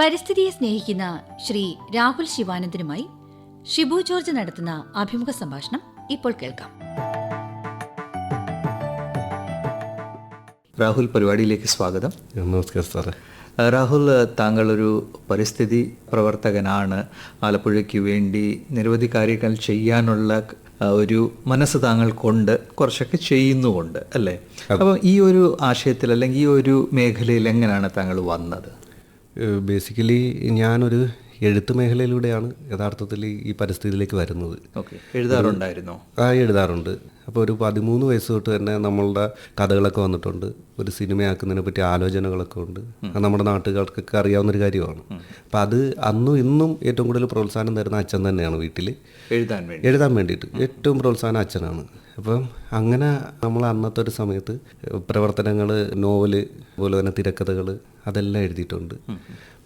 പരിസ്ഥിതിയെ സ്നേഹിക്കുന്ന ശ്രീ രാഹുൽ ശിവാനന്ദനുമായി ഷിബു ജോർജ് നടത്തുന്ന അഭിമുഖ സംഭാഷണം ഇപ്പോൾ കേൾക്കാം. രാഹുൽ പരിപാടിയിലേക്ക് സ്വാഗതം. നമസ്കാരം സാറേ. രാഹുൽ താങ്കളൊരു പരിസ്ഥിതി പ്രവർത്തകനാണ്. ആലപ്പുഴയ്ക്ക് വേണ്ടി നിരവധി കാര്യങ്ങൾ ചെയ്യാനുള്ള ഒരു മനസ്സ് താങ്കൾ കൊണ്ട് കുറച്ചൊക്കെ ചെയ്യുന്നുമുണ്ട് അല്ലേ? അപ്പം ഈ ഒരു ആശയത്തിൽ അല്ലെങ്കിൽ ഈ ഒരു മേഖലയിൽ എങ്ങനെയാണ് താങ്കൾ വന്നത്? ബേസിക്കലി ഞാനൊരു എഴുത്ത് മേഖലയിലൂടെയാണ് യഥാർത്ഥത്തിൽ ഈ പരിസ്ഥിതിയിലേക്ക് വരുന്നത്. എഴുതാറുണ്ടായിരുന്നോ? ആ എഴുതാറുണ്ട്. അപ്പോൾ ഒരു പതിമൂന്ന് വയസ്സ് തൊട്ട് തന്നെ നമ്മളുടെ കഥകളൊക്കെ വന്നിട്ടുണ്ട്. ഒരു സിനിമയാക്കുന്നതിനെ പറ്റി ആലോചനകളൊക്കെ ഉണ്ട്. അത് നമ്മുടെ നാട്ടുകാർക്കൊക്കെ അറിയാവുന്ന ഒരു കാര്യമാണ് അപ്പം അത് അന്നും ഇന്നും ഏറ്റവും കൂടുതൽ പ്രോത്സാഹനം തരുന്ന അച്ഛൻ തന്നെയാണ് വീട്ടിൽ എഴുതാൻ വേണ്ടി. എഴുതാൻ വേണ്ടിയിട്ട് ഏറ്റവും പ്രോത്സാഹനം അച്ഛനാണ്. അപ്പം അങ്ങനെ നമ്മൾ അന്നത്തെ ഒരു സമയത്ത് പ്രവർത്തനങ്ങൾ നോവൽ അതുപോലെ തന്നെ തിരക്കഥകൾ അതെല്ലാം എഴുതിയിട്ടുണ്ട്.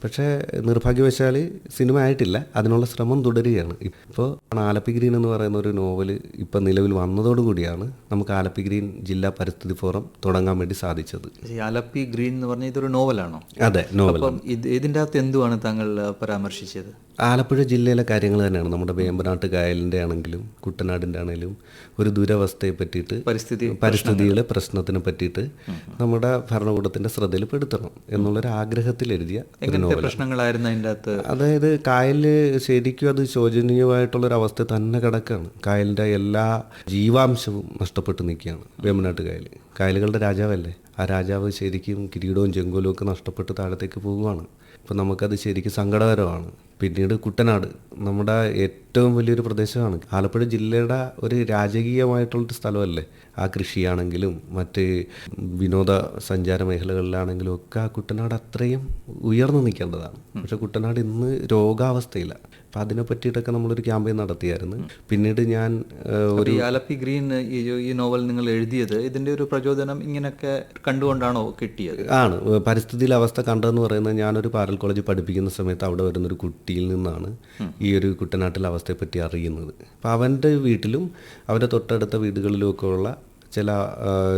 പക്ഷേ നിർഭാഗ്യവശാൽ സിനിമ ആയിട്ടില്ല. അതിനുള്ള ശ്രമം തുടരുകയാണ്. ഇപ്പോൾ ആലപ്പി ഗ്രീൻ എന്ന് പറയുന്ന ഒരു നോവൽ ഇപ്പം നിലവിൽ വന്നതോടുകൂടിയാണ് നമുക്ക് ആലപ്പി ഗ്രീൻ ജില്ലാ പരിസ്ഥിതി ഫോറം തുടങ്ങാൻ വേണ്ടി സാധിച്ചത്. ആലപ്പി ഗ്രീൻ എന്ന് പറഞ്ഞ ഇതൊരു നോവലാണോ? അതെ നോവൽ അപ്പം ഇതിന്റെ അകത്ത് എന്തുവാണ് താങ്കൾ പരാമർശിച്ചത്? ആലപ്പുഴ ജില്ലയിലെ കാര്യങ്ങൾ തന്നെയാണ്. നമ്മുടെ വേമ്പനാട്ട് കായലിന്റെ ആണെങ്കിലും കുട്ടനാടിന്റെ ആണെങ്കിലും ഒരു ദുരവസ്ഥയെ പറ്റിയിട്ട് പരിസ്ഥിതി പരിസ്ഥിതിയുടെ പ്രശ്നത്തിനെ പറ്റിയിട്ട് നമ്മുടെ ഭരണകൂടത്തിന്റെ ശ്രദ്ധയിൽപ്പെടുത്തണം എന്നുള്ളൊരു ആഗ്രഹത്തിൽ എഴുതിയ പ്രശ്നങ്ങളായിരുന്നു അതിന്റെ അകത്ത്? അതായത് കായലിൽ ശരിക്കും അത് ശോചനീയമായിട്ടുള്ളൊരു അവസ്ഥ തന്നെ കിടക്കുകയാണ്. കായലിന്റെ എല്ലാ ജീവാംശവും നഷ്ടപ്പെട്ട് നിൽക്കുകയാണ് വേമ്പനാട്ട് കായൽ കായലുകളുടെ രാജാവല്ലേ? ആ രാജാവ് ശരിക്കും കിരീടവും ചെങ്കോലും ഒക്കെ നഷ്ടപ്പെട്ട് താഴത്തേക്ക് പോവുകയാണ് അപ്പോൾ നമുക്കത് ശരിക്കും സങ്കടകരമാണ്. പിന്നീട് കുട്ടനാട്. നമ്മുടെ ഏറ്റവും വലിയൊരു പ്രദേശമാണ്. ആലപ്പുഴ ജില്ലയുടെ ഒരു രാജകീയമായിട്ടുള്ളൊരു സ്ഥലമല്ലേ? ആ കൃഷിയാണെങ്കിലും മറ്റ് വിനോദ സഞ്ചാര മേഖലകളിലാണെങ്കിലും ഒക്കെ ആ കുട്ടനാട് അത്രയും ഉയർന്നു നിൽക്കേണ്ടതാണ്. പക്ഷെ കുട്ടനാട് ഇന്ന് രോഗാവസ്ഥയില്ല. അപ്പം അതിനെ പറ്റിയിട്ടൊക്കെ നമ്മളൊരു ക്യാമ്പയിൻ നടത്തിയായിരുന്നു. പിന്നീട് ഞാൻ ഒരു ആലപ്പി ഗ്രീൻ ഈ ഈ നോവൽ നിങ്ങൾ എഴുതിയത് ഇതിന്റെ ഒരു പ്രചോദനം ഇങ്ങനെയൊക്കെ കണ്ടുകൊണ്ടാണോ കിട്ടിയത്? ആണ്. പരിസ്ഥിതിയിലെ അവസ്ഥ കണ്ടതെന്ന് പറയുന്നത് ഞാനൊരു പാരൽ കോളേജ് പഠിപ്പിക്കുന്ന സമയത്ത് അവിടെ വരുന്നൊരു കുട്ടിയിൽ നിന്നാണ് ഈ ഒരു കുട്ടനാട്ടിലെ അവസ്ഥയെപ്പറ്റി അറിയുന്നത്. അപ്പോൾ അവന്റെ വീട്ടിലും അവന്റെ തൊട്ടടുത്ത വീടുകളിലുമൊക്കെയുള്ള ചില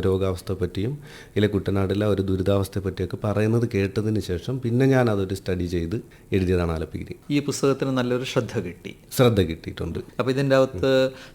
രോഗാവസ്ഥയെ പറ്റിയും ഇല്ല കുട്ടനാട്ടിലെ ഒരു ദുരിതാവസ്ഥയെ പറ്റിയൊക്കെ പറയുന്നത് കേട്ടതിന് ശേഷം പിന്നെ ഞാൻ അതൊരു സ്റ്റഡി ചെയ്ത് എഴുതിയതാണ് ആലപ്പിഗിരി ഈ പുസ്തകത്തിന് നല്ലൊരു ശ്രദ്ധ കിട്ടി. ശ്രദ്ധ കിട്ടിയിട്ടുണ്ട്. അപ്പോൾ ഇതിന്റെ അകത്ത്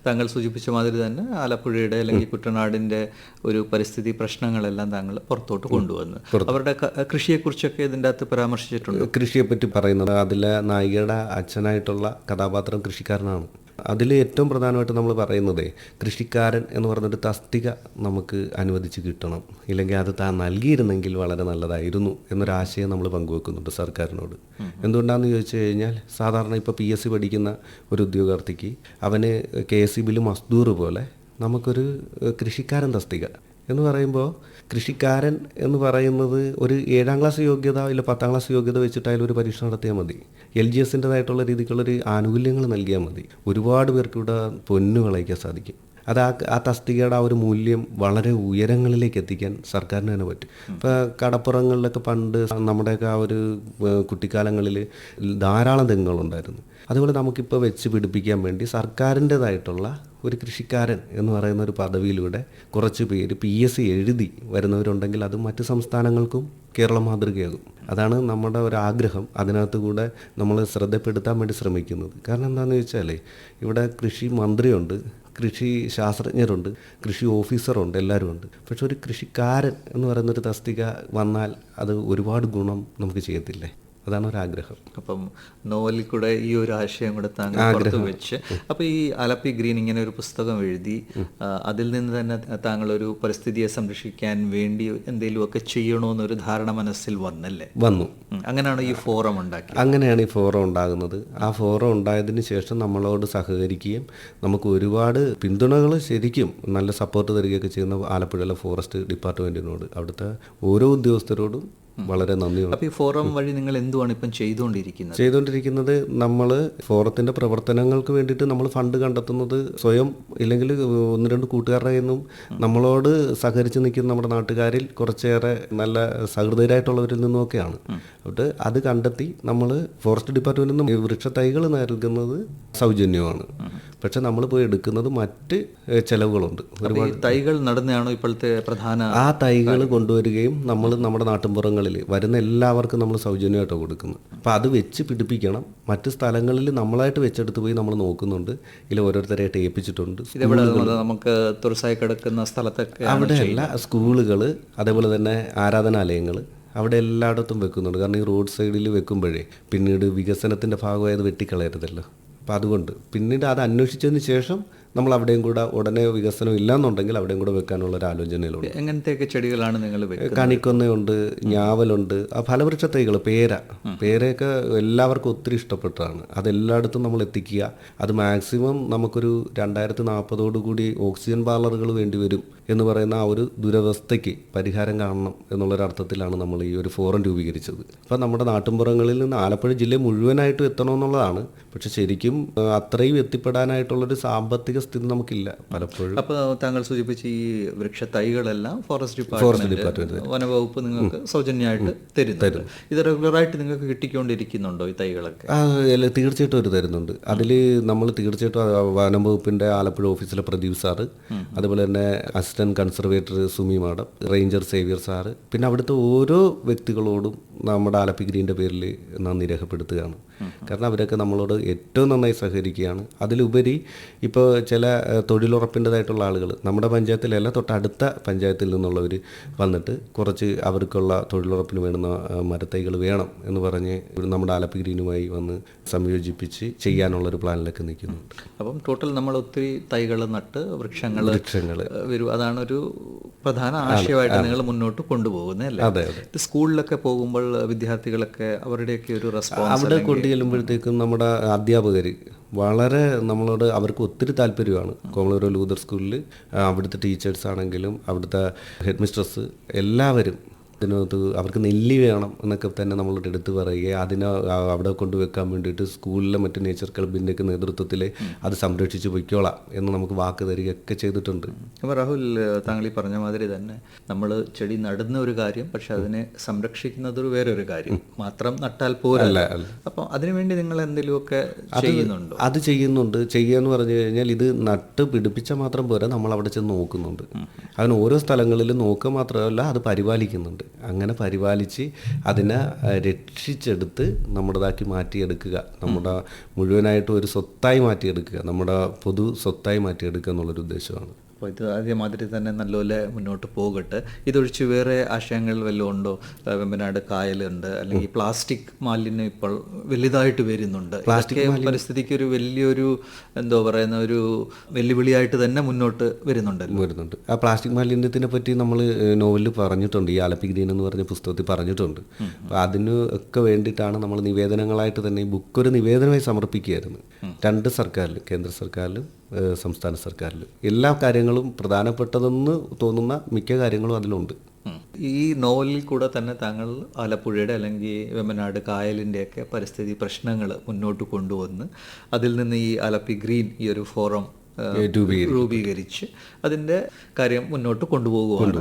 താങ്കൾ സൂചിപ്പിച്ച മാതിരി തന്നെ ആലപ്പുഴയുടെ അല്ലെങ്കിൽ കുട്ടനാടിന്റെ ഒരു പരിസ്ഥിതി പ്രശ്നങ്ങളെല്ലാം താങ്കൾ പുറത്തോട്ട് കൊണ്ടുവന്നു. അവരുടെ കൃഷിയെക്കുറിച്ചൊക്കെ ഇതിന്റെ അകത്ത് പരാമർശിച്ചിട്ടുണ്ട്. കൃഷിയെപ്പറ്റി പറയുന്നത് അതിലെ നായികയുടെ അച്ഛനായിട്ടുള്ള കഥാപാത്രം കൃഷിക്കാരനാണ്. അതിൽ ഏറ്റവും പ്രധാനമായിട്ട് നമ്മൾ പറയുന്നത് കൃഷിക്കാരൻ എന്ന് പറഞ്ഞൊരു തസ്തിക നമുക്ക് അനുവദിച്ച് കിട്ടണം. ഇല്ലെങ്കിൽ അത് താൻ നൽകിയിരുന്നെങ്കിൽ വളരെ നല്ലതായിരുന്നു എന്നൊരാശയം നമ്മൾ പങ്കുവെക്കുന്നുണ്ട് സർക്കാരിനോട്. എന്തുകൊണ്ടാണെന്ന് ചോദിച്ചു കഴിഞ്ഞാൽ സാധാരണ ഇപ്പോൾ പി എസ് സി പഠിക്കുന്ന ഒരു ഉദ്യോഗാർത്ഥിക്ക് അവന് കെ എസ് സി ബിൽ മസ്ദൂർ പോലെ നമുക്കൊരു കൃഷിക്കാരൻ തസ്തിക. എന്ന് പറയുമ്പോൾ കൃഷിക്കാരൻ എന്ന് പറയുന്നത് ഒരു ഏഴാം ക്ലാസ് യോഗ്യത ഇല്ല പത്താം ക്ലാസ് യോഗ്യത വെച്ചിട്ടായാലും ഒരു പരീക്ഷ നടത്തിയാൽ മതി. എൽ ജി എസിന്റെതായിട്ടുള്ള രീതിക്കുള്ളൊരു ആനുകൂല്യങ്ങൾ നൽകിയാൽ മതി. ഒരുപാട് പേർക്ക് ഇവിടെ പൊന്നു വിളയിക്കാൻ സാധിക്കും. അത് ആ ആ തസ്തികയുടെ ആ ഒരു മൂല്യം വളരെ ഉയരങ്ങളിലേക്ക് എത്തിക്കാൻ സർക്കാരിന് തന്നെ പറ്റും. ഇപ്പോൾ കടപ്പുറങ്ങളിലൊക്കെ പണ്ട് നമ്മുടെയൊക്കെ ആ ഒരു കുട്ടിക്കാലങ്ങളിൽ ധാരാളം തെങ്ങുകളുണ്ടായിരുന്നു. അതുപോലെ നമുക്കിപ്പോൾ വെച്ച് പിടിപ്പിക്കാൻ വേണ്ടി സർക്കാരിന്റെതായിട്ടുള്ള ഒരു കൃഷിക്കാരൻ എന്ന് പറയുന്ന ഒരു പദവിയിലൂടെ കുറച്ച് പേര് പി എസ് സി എഴുതി വരുന്നവരുണ്ടെങ്കിൽ അത് മറ്റ് സംസ്ഥാനങ്ങൾക്കും കേരളം മാതൃകയാകും. അതാണ് നമ്മുടെ ഒരു ആഗ്രഹം. അതിനകത്ത് കൂടെ നമ്മൾ ശ്രദ്ധപ്പെടുത്താൻ വേണ്ടി ശ്രമിക്കുന്നത്. കാരണം എന്താണെന്ന് വെച്ചാൽ ഇവിടെ കൃഷി മന്ത്രിയുണ്ട്. കൃഷി ശാസ്ത്രജ്ഞരുണ്ട് കൃഷി ഓഫീസറുണ്ട് എല്ലാവരും ഉണ്ട് പക്ഷെ ഒരു കൃഷിക്കാരൻ എന്ന് പറയുന്നൊരു തസ്തിക വന്നാൽ അത് ഒരുപാട് ഗുണം നമുക്ക് ചെയ്യത്തില്ലേ? അതാണ് ഒരു ആഗ്രഹം അപ്പം നോവലിൽ കൂടെ ഈ ഒരു ആശയം കൂടെ താങ്കൾ പുറത്ത് വെച്ച്. അപ്പൊ ഈ അലപ്പി ഗ്രീൻ ഇങ്ങനെ ഒരു പുസ്തകം എഴുതി അതിൽ നിന്ന് തന്നെ താങ്കൾ ഒരു പരിസ്ഥിതിയെ സംരക്ഷിക്കാൻ വേണ്ടി എന്തെങ്കിലും ഒക്കെ ചെയ്യണമെന്നൊരു ധാരണ മനസ്സിൽ വന്നല്ലേ? വന്നു. അങ്ങനെയാണ് ഈ ഫോറം ഉണ്ടാക്കി അങ്ങനെയാണ് ഈ ഫോറം ഉണ്ടാകുന്നത്. ആ ഫോറം ഉണ്ടായതിന് ശേഷം നമ്മളോട് സഹകരിക്കുകയും നമുക്ക് ഒരുപാട് പിന്തുണകൾ ശരിക്കും നല്ല സപ്പോർട്ട് തരികയൊക്കെ ചെയ്യുന്ന ആലപ്പുഴയിലെ ഫോറസ്റ്റ് ഡിപ്പാർട്ട്മെന്റിനോട് അവിടുത്തെ ഓരോ ഉദ്യോഗസ്ഥരോടും വളരെ നന്ദി. അപ്പോൾ ഈ ഫോറം വഴി നിങ്ങൾ എന്തുവാണ് ഇപ്പം ചെയ്തുകൊണ്ടിരിക്കുന്നത്? ചെയ്തുകൊണ്ടിരിക്കുന്നത് നമ്മൾ ഫോറത്തിന്റെ പ്രവർത്തനങ്ങൾക്ക് വേണ്ടിയിട്ട് നമ്മൾ ഫണ്ട് കണ്ടെത്തുന്നത് സ്വയം ഇല്ലെങ്കിൽ ഒന്ന് രണ്ട് കൂട്ടുകാരുടെ നിന്നും നമ്മളോട് സഹകരിച്ച് നിൽക്കുന്ന നമ്മുടെ നാട്ടുകാരിൽ കുറച്ചേറെ നല്ല സഹൃദയരായിട്ടുള്ളവരിൽ നിന്നുമൊക്കെയാണ്. അതുകൊണ്ട് അത് കണ്ടെത്തി നമ്മൾ ഫോറസ്റ്റ് ഡിപ്പാർട്ട്മെന്റിൽ നിന്ന് വൃക്ഷത്തൈകൾ നൽകുന്നത് സൗജന്യമാണ്. പക്ഷെ നമ്മൾ പോയി എടുക്കുന്നത് മറ്റ് ചിലവുകളുണ്ട്. തൈകൾ നടന്നെയാണോ ഇപ്പോഴത്തെ പ്രധാന ആ തൈകൾ കൊണ്ടുവരികയും നമ്മൾ നമ്മുടെ നാട്ടിൻപുറങ്ങളിൽ വരുന്ന എല്ലാവർക്കും നമ്മൾ സൗജന്യമായിട്ട് കൊടുക്കുന്നത്. അപ്പോൾ അത് വെച്ച് പിടിപ്പിക്കണം. മറ്റ് സ്ഥലങ്ങളിൽ നമ്മളായിട്ട് വെച്ചെടുത്ത് പോയി നമ്മൾ നോക്കുന്നുണ്ട്. ഇതിൽ ഓരോരുത്തരായിട്ട് ഏൽപ്പിച്ചിട്ടുണ്ട് ഇതെവിടെ നമുക്ക് തുറസായി കിടക്കുന്ന സ്ഥലത്തൊക്കെ അവിടെയല്ല സ്കൂളുകൾ അതേപോലെ തന്നെ ആരാധനാലയങ്ങൾ അവിടെ എല്ലായിടത്തും വെക്കുന്നുണ്ട്. കാരണം ഈ റോഡ് സൈഡിൽ വെക്കുമ്പോഴേ പിന്നീട് വികസനത്തിന്റെ ഭാഗമായത് വെട്ടിക്കളയരുതല്ലോ. അപ്പോൾ അതുകൊണ്ട്. പിന്നീട് അത് അന്വേഷിച്ചതിന് ശേഷം നമ്മൾ അവിടെയും കൂടെ ഉടനെ വികസനം ഇല്ലാന്നുണ്ടെങ്കിൽ അവിടെയും കൂടെ വെക്കാനുള്ള ഒരു ആലോചനയിലുണ്ട്. എങ്ങനത്തെയൊക്കെ ചെടികളാണ് നിങ്ങൾ കണിക്കൊന്നയുണ്ട് ഞാവലുണ്ട് ആ ഫലവൃക്ഷ തൈകൾ പേര. പേരയൊക്കെ എല്ലാവർക്കും ഒത്തിരി ഇഷ്ടപ്പെട്ടതാണ്. അതെല്ലായിടത്തും നമ്മൾ എത്തിക്കുക. അത് മാക്സിമം നമുക്കൊരു രണ്ടായിരത്തി നാൽപ്പതോടു കൂടി ഓക്സിജൻ പാർലറുകൾ വേണ്ടി വരും എന്ന് പറയുന്ന ആ ഒരു ദുരവസ്ഥയ്ക്ക് പരിഹാരം കാണണം എന്നുള്ളൊരർത്ഥത്തിലാണ് നമ്മൾ ഈ ഒരു ഫോറം രൂപീകരിച്ചത്. അപ്പം നമ്മുടെ നാട്ടിൻപുറങ്ങളിൽ നിന്ന് ആലപ്പുഴ ജില്ല മുഴുവനായിട്ടും എത്തണമെന്നുള്ളതാണ്. പക്ഷെ ശരിക്കും അത്രയും എത്തിപ്പെടാനായിട്ടുള്ളൊരു സാമ്പത്തിക സ്ഥിതി നമുക്കില്ല പലപ്പോഴും. അപ്പോൾ താങ്കൾ സൂചിപ്പിച്ച ഈ വൃക്ഷ തൈകളെല്ലാം ഫോറസ്റ്റ് ഡിപ്പാർട്ട്മെന്റ് വനവകുപ്പ് നിങ്ങൾക്ക് സൗജന്യമായിട്ട് തരുന്നു ഇത് റെഗുലറായിട്ട് നിങ്ങൾക്ക് കിട്ടിക്കൊണ്ടിരിക്കുന്നുണ്ടോ ഈ തൈകളൊക്കെ? തീർച്ചയായിട്ടും അവർ തരുന്നുണ്ട്. അതിൽ നമ്മൾ തീർച്ചയായിട്ടും വനംവകുപ്പിന്റെ ആലപ്പുഴ ഓഫീസിലെ പ്രദീപ് സാറ് അതുപോലെ തന്നെ assistant conservator Sumi madam ranger Xavier sir പിന്നെ അവിടുത്തെ ഓരോ വ്യക്തികളോടും നമ്മുടെ ആലപ്പി ഗ്രീന്റെ പേരിൽ നന്ദി രേഖപ്പെടുത്തുകയാണ്. കാരണം അവരൊക്കെ നമ്മളോട് ഏറ്റവും നന്നായി സഹകരിക്കുകയാണ്. അതിലുപരി ഇപ്പോൾ ചില തൊഴിലുറപ്പിന്റെതായിട്ടുള്ള ആളുകൾ നമ്മുടെ പഞ്ചായത്തിലല്ല തൊട്ടടുത്ത പഞ്ചായത്തിൽ നിന്നുള്ളവർ വന്നിട്ട് കുറച്ച് അവർക്കുള്ള തൊഴിലുറപ്പിന് വേണ്ട മരത്തൈകൾ വേണം എന്ന് പറഞ്ഞ് നമ്മുടെ ആലപ്പി ഗ്രീനുമായി വന്ന് സംയോജിപ്പിച്ച് ചെയ്യാനുള്ളൊരു പ്ലാനിലൊക്കെ നിൽക്കുന്നുണ്ട്. അപ്പം ടോട്ടൽ നമ്മൾ ഒത്തിരി തൈകൾ നട്ട് വൃക്ഷങ്ങൾ വൃക്ഷങ്ങൾ. വരും. അതാണ് ഒരു പ്രധാന ആശയമായിട്ട് നിങ്ങൾ മുന്നോട്ട് കൊണ്ടുപോകുന്നത് അല്ലേ? സ്കൂളിലൊക്കെ പോകുമ്പോൾ വിദ്യാർത്ഥികളൊക്കെ അവരുടെയൊക്കെ ഒരു റെസ്പോൺസ് അവിടെ കൊണ്ടു ചെല്ലുമ്പോഴത്തേക്കും നമ്മുടെ അധ്യാപകർ വളരെ നമ്മളോട് അവർക്ക് ഒത്തിരി താല്പര്യമാണ്. കോമളൂർ ലൂതർ സ്കൂളിൽ അവിടുത്തെ ടീച്ചേഴ്സ് ആണെങ്കിലും അവിടുത്തെ ഹെഡ് മിസ്ട്രസ് എല്ലാവരും ഇതിനകത്ത് അവർക്ക് നെല്ലി വേണം എന്നൊക്കെ തന്നെ നമ്മളോട് എടുത്തു പറയുക അതിനെ അവിടെ കൊണ്ടുവെക്കാൻ വേണ്ടിയിട്ട് സ്കൂളിലെ മറ്റു നേച്ചർ ക്ലബിന്റെ ഒക്കെ നേതൃത്വത്തിൽ അത് സംരക്ഷിച്ച് പൊയ്ക്കോളാം എന്ന് നമുക്ക് വാക്ക് തരികയൊക്കെ ചെയ്തിട്ടുണ്ട്. അപ്പോൾ രാഹുൽ താങ്കൾ ഈ പറഞ്ഞ മാതിരി തന്നെ നമ്മൾ ചെടി നടുന്ന ഒരു കാര്യം പക്ഷെ അതിനെ സംരക്ഷിക്കുന്നത് ഒരു വേറൊരു കാര്യം. മാത്രം നട്ടാൽ പോരല്ല. അപ്പം അതിനുവേണ്ടി നിങ്ങൾ എന്തെങ്കിലുമൊക്കെ ചെയ്യുന്നുണ്ടോ? അത് ചെയ്യുന്നുണ്ട്. ചെയ്യുക എന്ന് പറഞ്ഞു കഴിഞ്ഞാൽ ഇത് നട്ട് പിടിപ്പിച്ച മാത്രം പോരാ നമ്മൾ അവിടെ ചെന്ന് നോക്കുന്നുണ്ട്. അതിന് ഓരോ സ്ഥലങ്ങളിലും നോക്കുക മാത്രമല്ല അത് പരിപാലിക്കുന്നുണ്ട്. അങ്ങനെ പരിപാലിച്ച് അതിനെ രക്ഷിച്ചെടുത്ത് നമ്മുടേതാക്കി മാറ്റിയെടുക്കുക. നമ്മുടെ മുഴുവനായിട്ടും ഒരു സ്വത്തായി മാറ്റിയെടുക്കുക. നമ്മുടെ പൊതു സ്വത്തായി മാറ്റിയെടുക്കുക എന്നുള്ളൊരു ഉദ്ദേശമാണ്. അപ്പോൾ ഇത് അതേമാതിരി തന്നെ നല്ലപോലെ മുന്നോട്ട് പോകട്ടെ. ഇതൊഴിച്ച് വേറെ ആശയങ്ങൾ വല്ലതും ഉണ്ടോ? വെമ്പനാട് കായലുണ്ട്. അല്ലെങ്കിൽ പ്ലാസ്റ്റിക് മാലിന്യം ഇപ്പോൾ വലുതായിട്ട് വരുന്നുണ്ട്. പ്ലാസ്റ്റിക് പരിസ്ഥിതിക്ക് ഒരു വലിയൊരു എന്തോ പറയുന്ന ഒരു വെല്ലുവിളിയായിട്ട് തന്നെ മുന്നോട്ട് വരുന്നുണ്ട് വരുന്നുണ്ട്. ആ പ്ലാസ്റ്റിക് മാലിന്യത്തിനെ പറ്റി നമ്മൾ നോവലിൽ പറഞ്ഞിട്ടുണ്ട്. ഈ ആലപ്പി ഗ്രീൻ എന്ന് പറഞ്ഞ പുസ്തകത്തിൽ പറഞ്ഞിട്ടുണ്ട്. അപ്പോൾ അതിന് ഒക്കെ വേണ്ടിയിട്ടാണ് നമ്മൾ നിവേദനങ്ങളായിട്ട് തന്നെ ഈ ബുക്ക് ഒരു നിവേദനമായി സമർപ്പിക്കുകയായിരുന്നു. രണ്ട് സർക്കാരിലും കേന്ദ്ര സർക്കാരിലും സംസ്ഥാന സർക്കാരിൽ എല്ലാ കാര്യങ്ങളും പ്രധാനപ്പെട്ടതെന്ന് തോന്നുന്ന മിക്ക കാര്യങ്ങളും അതിലുണ്ട്. ഈ നോവലിൽ കൂടെ തന്നെ താങ്കൾ ആലപ്പുഴയുടെ അല്ലെങ്കിൽ വെമ്പനാട് കായലിന്റെയൊക്കെ പരിസ്ഥിതി പ്രശ്നങ്ങൾ മുന്നോട്ട് കൊണ്ടുവന്ന് അതിൽ നിന്ന് ഈ ആലപ്പി ഗ്രീൻ ഈ ഒരു ഫോറം രൂപീകരിച്ച് അതിന്റെ കാര്യം മുന്നോട്ട് കൊണ്ടുപോകുകയാണ്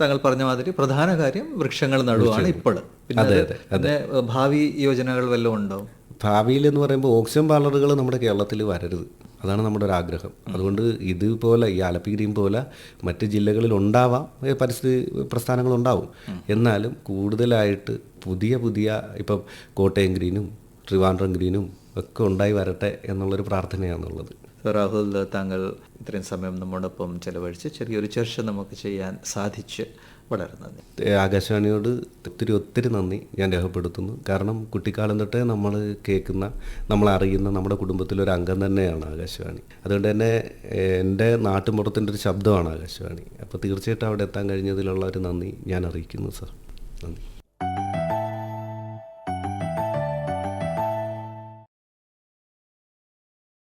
താങ്കൾ പറഞ്ഞ മാതിരി പ്രധാന കാര്യം വൃക്ഷങ്ങൾ നടുവാണ് ഇപ്പോൾ പിന്നെ ഭാവി യോജനകൾ വല്ലതും ഉണ്ടോ? ഭാവിയിൽ എന്ന് പറയുമ്പോൾ ഓക്സിജൻ പാർലറുകൾ നമ്മുടെ കേരളത്തിൽ വരരുത്. അതാണ് നമ്മുടെ ഒരു ആഗ്രഹം. അതുകൊണ്ട് ഇതുപോലെ ഈ ആലപ്പി ഗ്രീൻ പോലെ മറ്റ് ജില്ലകളിൽ ഉണ്ടാവാം പരിസ്ഥിതി പ്രസ്ഥാനങ്ങളുണ്ടാവും എന്നാലും കൂടുതലായിട്ട് പുതിയ പുതിയ ഇപ്പം കോട്ടയം ഗ്രീനും ട്രിവാൻഡ്രം ഗ്രീനും ഒക്കെ ഉണ്ടായി വരട്ടെ എന്നുള്ളൊരു പ്രാർത്ഥനയാണുള്ളത്. രാഹുൽ താങ്കൾ ഇത്രയും സമയം നമ്മോടൊപ്പം ചെലവഴിച്ച് ചെറിയൊരു ചർച്ച നമുക്ക് ചെയ്യാൻ സാധിച്ച്. വളരെ നന്ദി ആകാശവാണിയോട് ഒത്തിരി ഒത്തിരി നന്ദി ഞാൻ രേഖപ്പെടുത്തുന്നു. കാരണം കുട്ടിക്കാലം തൊട്ടേ നമ്മൾ കേൾക്കുന്ന നമ്മൾ അറിയുന്ന നമ്മുടെ കുടുംബത്തിലൊരു അംഗം തന്നെയാണ് ആകാശവാണി. അതുകൊണ്ട് തന്നെ എന്റെ നാട്ടുമുറത്തിന്റെ ഒരു ശബ്ദമാണ് ആകാശവാണി. അപ്പോൾ തീർച്ചയായിട്ടും അവിടെ എത്താൻ കഴിഞ്ഞതിലുള്ള ഒരു നന്ദി ഞാൻ അറിയിക്കുന്നു സർ. നന്ദി.